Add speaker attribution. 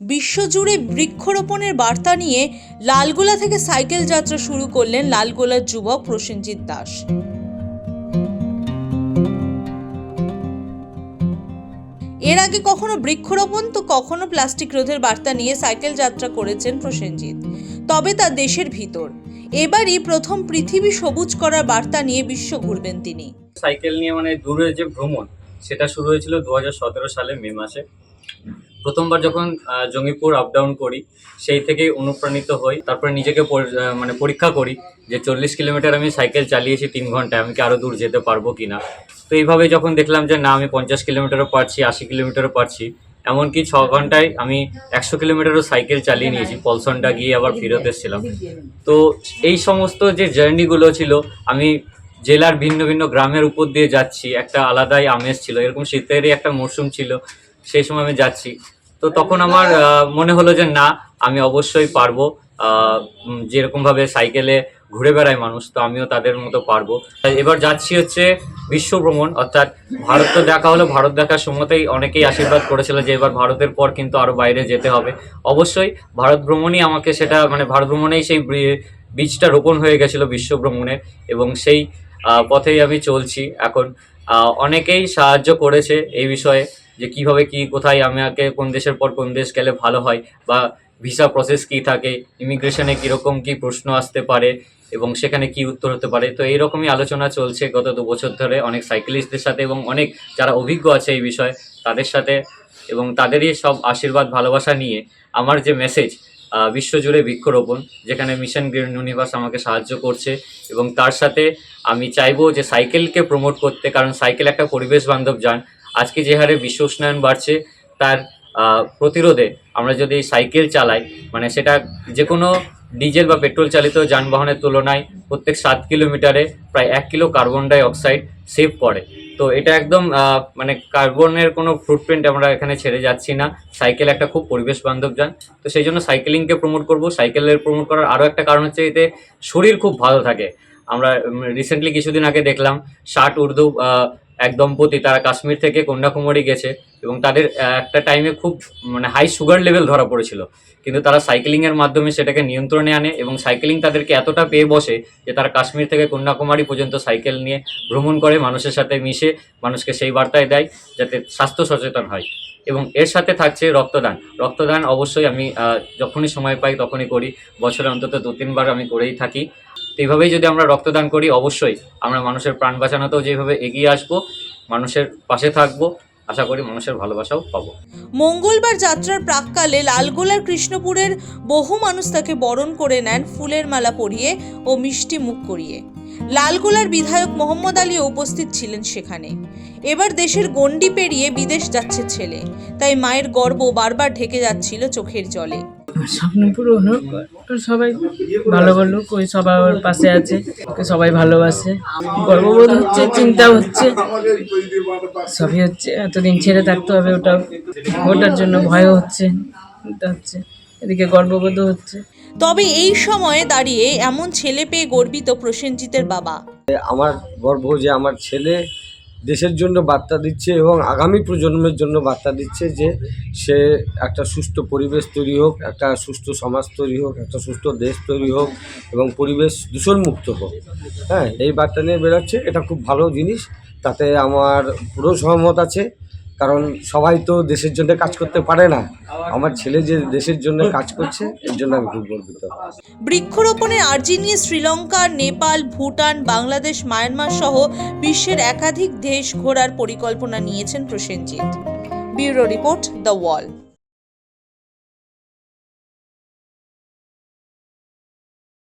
Speaker 1: বিশ্বজুড়ে বৃক্ষরোপণের বার্তা নিয়ে লালগোলা থেকে সাইকেল যাত্রা শুরু করলেন লালগোলার যুবক প্রসেনজিৎ দাস। এর আগে কখনো বৃক্ষরোপণ, তো কখনো প্লাস্টিক রোধের বার্তা নিয়ে সাইকেল যাত্রা করেছেন প্রসেনজিৎ। তবে তা দেশের ভিতর। এবারই প্রথম পৃথিবী সবুজ করার বার্তা নিয়ে বিশ্ব ঘুরবেন তিনি।
Speaker 2: সাইকেল নিয়ে মানে দূরে যে ভ্রমণ, সেটা শুরু হয়েছিল দু হাজার সতেরো সালে মে মাসে। প্রথমবার যখন জঙ্গিপুর আপ ডাউন করি, সেই থেকেই অনুপ্রাণিত হই। তারপরে নিজেকে মানে পরীক্ষা করি যে চল্লিশ কিলোমিটার আমি সাইকেল চালিয়েছি তিন ঘন্টায়, আমি কি আরও দূর যেতে পারব কি না তো এইভাবে যখন দেখলাম যে না, আমি পঞ্চাশ কিলোমিটারও পারছি, আশি কিলোমিটারও পারছি, এমনকি ছ ঘন্টায় আমি একশো কিলোমিটারও সাইকেল চালিয়ে নিয়েছি, পলসনটা গিয়ে আবার ফেরত এসেছিলাম। তো এই সমস্ত যে জার্নিগুলো ছিল, আমি জেলার ভিন্ন ভিন্ন গ্রামের উপর দিয়ে যাচ্ছি, একটা আলাদাই আমেজ ছিল। এরকম শীতেরই একটা মরশুম ছিল সেই সময় আমি যাচ্ছি। তো তখন আমার মনে হলো যে না, আমি অবশ্যই পারব। যেরকমভাবে সাইকেলে ঘুরে বেড়ায় মানুষ, তো আমিও তাদের মতো পারব। এবার যাচ্ছি হচ্ছে বিশ্ব ভ্রমণ, অর্থাৎ ভারত তো দেখা হলো, ভারত দেখার সময়তেই অনেকেই আশীর্বাদ করেছিল যে এবার ভারতের পর কিন্তু আরও বাইরে যেতে হবে। অবশ্যই ভারত ভ্রমণই আমাকে সেটা মানে ভারত ভ্রমণেই সেই বীজটা রোপণ হয়ে গেছিল বিশ্ব ভ্রমণের, এবং সেই পথেই আমি চলছি এখন। অনেকেই সাহায্য করেছে এই বিষয়ে যে কীভাবে কি, কোথায় আমাকে, কোন দেশের পর কোন দেশ গেলে ভালো হয় বা ভিসা প্রসেস কি থাকে ইমিগ্রেশনে কীরকম কি প্রশ্ন আসতে পারে এবং সেখানে কি উত্তর হতে পারে। তো এইরকমই আলোচনা চলছে গত দু বছর ধরে অনেক সাইকেলিস্টদের সাথে এবং অনেক যারা অভিজ্ঞ আছে এই বিষয়ে তাদের সাথে এবং তাদেরই সব আশীর্বাদ, ভালোবাসা নিয়ে আমার যে মেসেজ বিশ্বজুড়ে বৃক্ষরোপণ, যেখানে মিশন গ্রিন ইউনিভার্স আমাকে সাহায্য করছে এবং তার সাথে আমি চাইব যে সাইকেলকে প্রমোট করতে, কারণ সাইকেল একটা পরিবেশ বান্ধব যান। আজকে যে হারে বিশ্ব উষ্ণায়ন বাড়ছে, তার প্রতিরোধে আমরা যদি সাইকেল চালাই মানে সেটা যে কোনো ডিজেল বা পেট্রোল চালিত যানবাহনের তুলনায় প্রত্যেক সাত কিলোমিটারে প্রায় এক kilo carbon dioxide save করে। তো এটা একদম মানে কার্বনের কোনো ফুটপ্রিন্ট আমরা এখানে ছেড়ে যাচ্ছি না। সাইকেল একটা খুব পরিবেশ বান্ধব যান। তো সেই জন্য সাইকেলিংকে প্রমোট করব। সাইকেলের প্রমোট করার আরও একটা কারণ হচ্ছে এতে শরীর খুব ভালো থাকে। আমরা রিসেন্টলি কিছুদিন আগে দেখলাম, ষাট উর্দু এক দম্পতি তারা কাশ্মীর থেকে কন্যাকুমারী গেছে। এবং তাদের একটা টাইমে খুব মানে হাই সুগার লেভেল ধরা পড়েছিল। কিন্তু তারা সাইকেলিংয়ের মাধ্যমে সেটাকে নিয়ন্ত্রণে আনে এবং সাইকেলিং তাদেরকে এতটা পেয়ে বসে যে তারা কাশ্মীর থেকে কন্যাকুমারী পর্যন্ত সাইকেল নিয়ে ভ্রমণ করে মানুষের সাথে মিশে মানুষকে সেই বার্তায় দেয় যাতে স্বাস্থ্য সচেতন হয়। এবং এর সাথে থাকছে রক্তদান। রক্তদান অবশ্যই আমি যখনই সময় পাই তখনই করি। বছরে অন্তত দু, তিনবার আমি করেই থাকি। তো এইভাবেই যদি আমরা রক্তদান করি, অবশ্যই আমরা মানুষের প্রাণ বাঁচানোতেও যেভাবে এগিয়ে আসব, মানুষের পাশে থাকব আশা করি মানুষের ভালোবাসাও পাবো।
Speaker 1: মঙ্গলবার যাত্রার প্রাককালে লালগোলার কৃষ্ণপুরের বহু মানুষ তাকে বরণ করে নেন ফুলের মালা পরিয়ে ও মিষ্টি মুখ করিয়ে। লালগোলার বিধায়ক মোহাম্মদ আলী উপস্থিত ছিলেন সেখানে। এবার দেশের গণ্ডি পেরিয়ে বিদেশ যাচ্ছে ছেলে। তাই মায়ের গর্ব বারবার ঢেকে যাচ্ছিল চোখের জলে।
Speaker 3: স্বপ্ন পূরণ হোক সবাই ভালো বলুক ওই সবার পাশে আছে ওকে সবাই ভালোবাসে। গর্ববোধ হচ্ছে চিন্তা হচ্ছে সবই হচ্ছে এতদিন ছেড়ে থাকতে হবে ওটা ওটার জন্য ভয়ও হচ্ছে চিন্তা হচ্ছে এদিকে গর্ববোধ হচ্ছে।
Speaker 1: তবে এই সময়ে দাঁড়িয়ে এমন ছেলে পেয়ে গর্বিত প্রসেনজিতের বাবা।
Speaker 4: আমার গর্ব যে আমার ছেলে দেশের জন্য বার্তা দিচ্ছে এবং আগামী প্রজন্মের জন্য বার্তা দিচ্ছে যে সে একটা সুস্থ পরিবেশ তৈরি হোক, একটা সুস্থ সমাজ তৈরি হোক, একটা সুস্থ দেশ তৈরি হোক এবং পরিবেশ দূষণমুক্ত হোক। হ্যাঁ এই বার্তা নিয়ে বেরোচ্ছে। এটা খুব ভালো জিনিস। তাতে আমার পুরো সহমত আছে। কারণ সবাই তো দেশের জন্য কাজ করতে পারে না। আমার ছেলে যে দেশের জন্য কাজ করছে, এর জন্য আমি খুব গর্বিত।
Speaker 1: বৃক্ষরোপণের আর্জি নিয়ে শ্রীলঙ্কা, নেপাল, ভুটান, বাংলাদেশ, মায়ানমার সহ বিশ্বের একাধিক দেশ ঘোরার পরিকল্পনা নিয়েছেন Prosenjit. Bureau report The Wall.